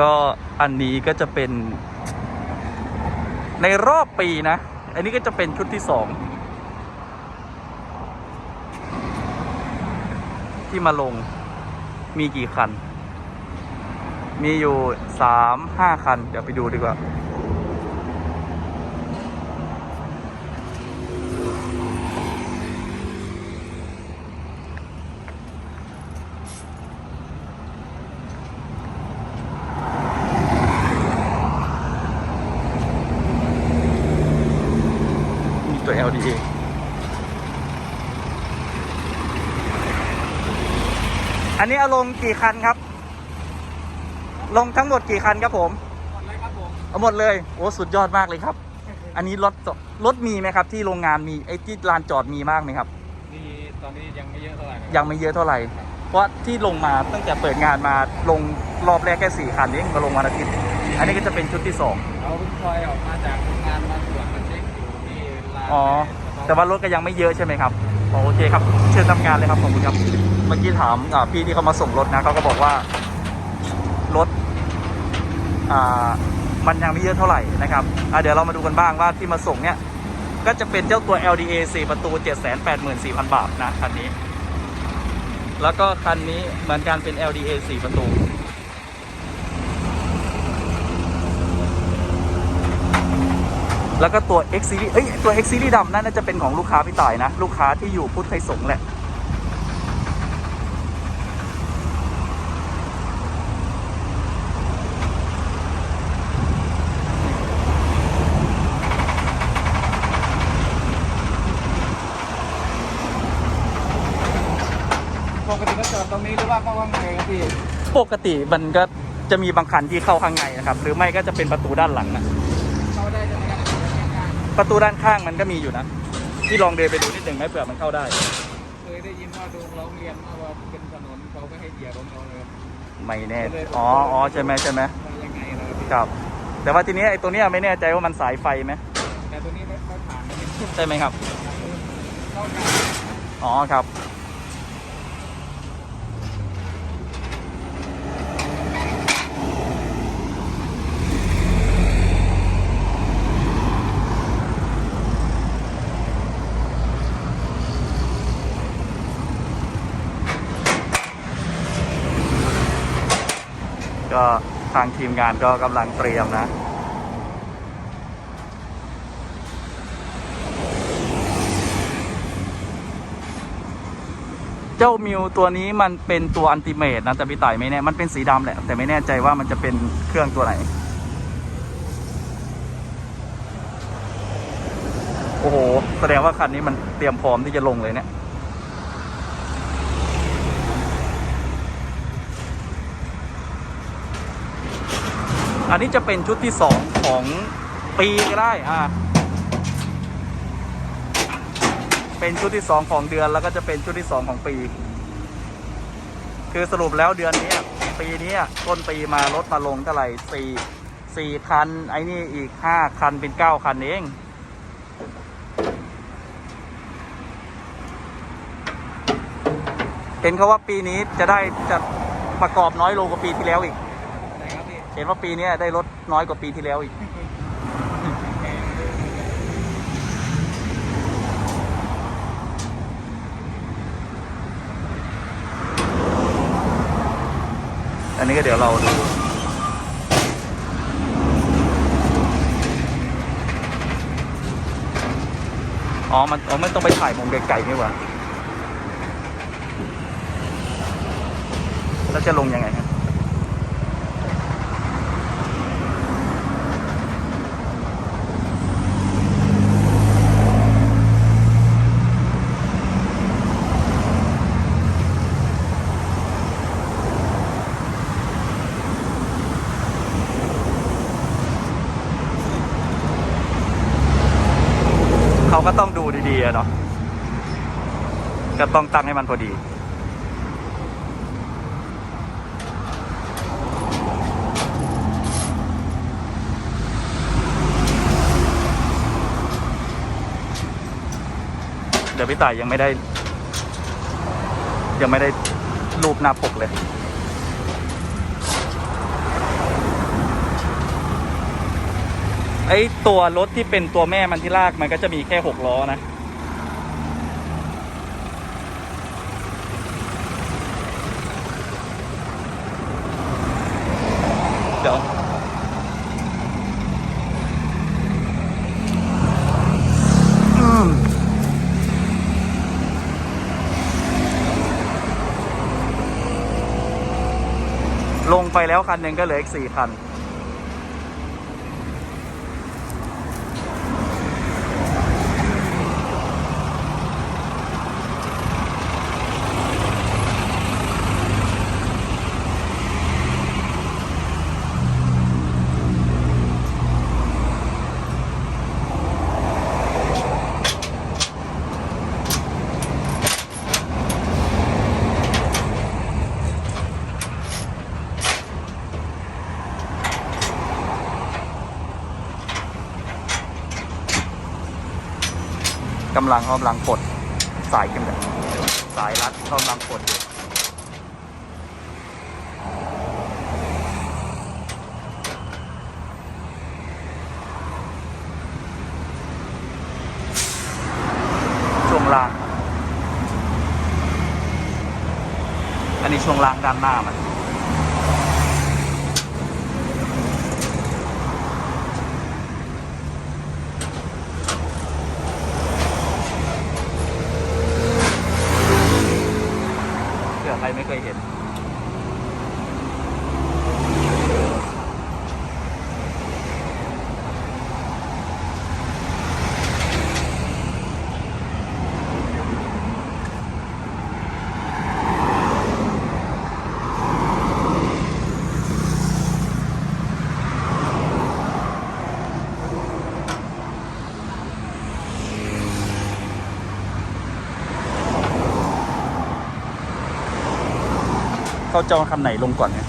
ก็อันนี้ก็จะเป็น ในรอบปีนะ อันนี้ก็จะเป็นชุดที่สองที่มาลงมีกี่คัน มีอยู่สามห้าคัน เดี๋ยวไปดูดีกว่า LDA อันนี้เอาลงกี่คันครับ ลงทั้งหมดกี่คันครับผม หมดเลยครับผมเอาหมดเลยโอ้สุดยอดมากเลยครับ อันนี้รถรถมีไหมครับ ที่โรงงานมีไอ้ที่ลานจอดมีมากไหมครับ นี่ตอนนี้ยังไม่เยอะเท่าไหร่นะครับยังไม่เยอะเท่าไหร่ เพราะที่ลงมาตั้งแต่เปิดงานมาลงรอบแรกแค่สี่คันเองมาลงวันอาทิตย์ อันนี้ก็จะเป็นชุดที่สองเราเพิ่งคอยออกมาจากโรงงานมา อ๋อ แต่ว่ารถก็ยังไม่เยอะใช่ไหมครับอ๋อโอเคครับ เชิญทำงานเลยครับขอบคุณครับ เมื่อกี้ถามพี่ที่เขามาส่งรถนะเขาก็บอกว่ารถอ่ามันยังไม่เยอะเท่าไหร่นะครับเดี๋ยวเรามาดูกันบ้างว่าที่มาส่งเนี่ย ก็จะเป็นเจ้าตัว LDA 4 ประตู 784,000 บาทนะคันนี้ แล้วก็คันนี้เหมือนกันเป็น LDA 4 ประตู แล้วก็ตัว X Series เอ้ยตัว X Series ดำนั่นน่าจะเป็นของลูกค้าพี่ต่ายนะ ลูกค้าที่อยู่พุทธไทยสงแหละ ปกติก็จอดตรงนี้หรือว่าเข้าข้างครับพี่ ปกติมันก็จะมีบางคันที่เข้าข้างในนะครับ หรือไม่ก็จะเป็นประตูด้านหลังนะ เข้าได้ใช่ไหมครับ ประตูด้านข้างมันก็มีอยู่นะที่ลองเดินไปดูนิดหนึ่งไหมเผื่อมันเข้าได้ เคยได้ยินว่าดูร้องเรียนมาว่าเป็นถนนเขาก็ให้เหยียบของเขาเลยไม่แน่ อ๋ออ๋อใช่ไหมใช่ไหมว่ายังไงเลยพี่ครับ แต่ว่าทีนี้ไอ้ตัวเนี้ยไม่แน่ใจว่ามันสายไฟไหมแต่ตัวนี้ไม่ไม่ผ่านนะพี่ใช่ไหมครับ เข้าได้อ๋อครับ ก็ทางทีมงานก็กำลังเตรียมนะเจ้ามิวตัวนี้มันเป็นตัวอันติเมตนะแต่พี่ต่ายไม่แน่ มันเป็นสีดำแหละ แต่ไม่แน่ใจว่ามันจะเป็นเครื่องตัวไหน โอ้โห แสดงว่าคันนี้มันเตรียมพร้อมที่จะลงเลยเนี่ย อันนี้จะเป็นชุดที่สองของปีก็ได้อ่าเป็นชุดที่สองของเดือนแล้วก็จะเป็นชุดที่สองของปี คือสรุปแล้วเดือนนี้ปีนี้ต้นปีมารถมาลงเท่าไหร่สี่สี่คัน ไอ้นี่อีกห้าคันเป็นเก้าคันเองเห็นเขาว่าปีนี้จะได้จะประกอบน้อยลงกว่าปีที่แล้วอีก เห็นว่าปีนี้ได้รถน้อยกว่าปีที่แล้วอีก อันนี้ก็เดี๋ยวเราดูอ๋อ มันอ๋อมันต้องไปถ่ายมุมไกลๆนี่หว่า แล้วจะลงยังไงครับ เขาก็ต้ อะเนาะก็ต้องตั้งให้มันพอดี เดี๋ยวพี่ต่ายยังไม่ได้ ยังไม่ได้รูปหน้าปกเลยไอ้ตัวรถที่เป็นตัวแม่มันที่ลากมันก็จะมีแค่หกล้อนะ ดี๋ยวลงไปแล้วคันหนึ่งก็เหลืออีกสี่คัน กำลังกำลังกดสายกันแบบสายรัดกำลังกดอยู่ช่วงล่าง อันนี้ช่วงล่างด้านหน้ามัน เผื่อใครไม่เคยเห็น เขาจองคันไหนลงก่อนเนี่ย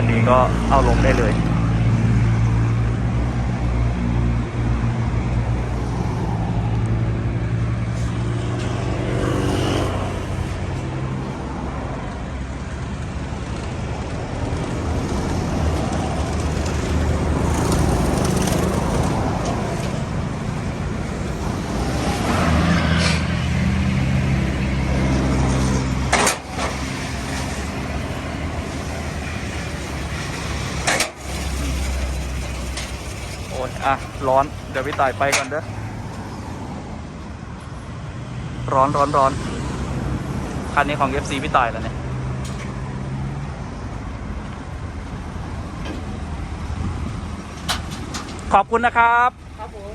อันนี้ก็เอาลงได้เลย โอ้ย อะ ร้อน เดี๋ยวพี่ต่ายไปก่อนเด้อ ร้อนร้อนร้อนคันนี้ของ FC พี่ต่ายแล้วเนี่ย ขอบคุณนะครับ ครับผม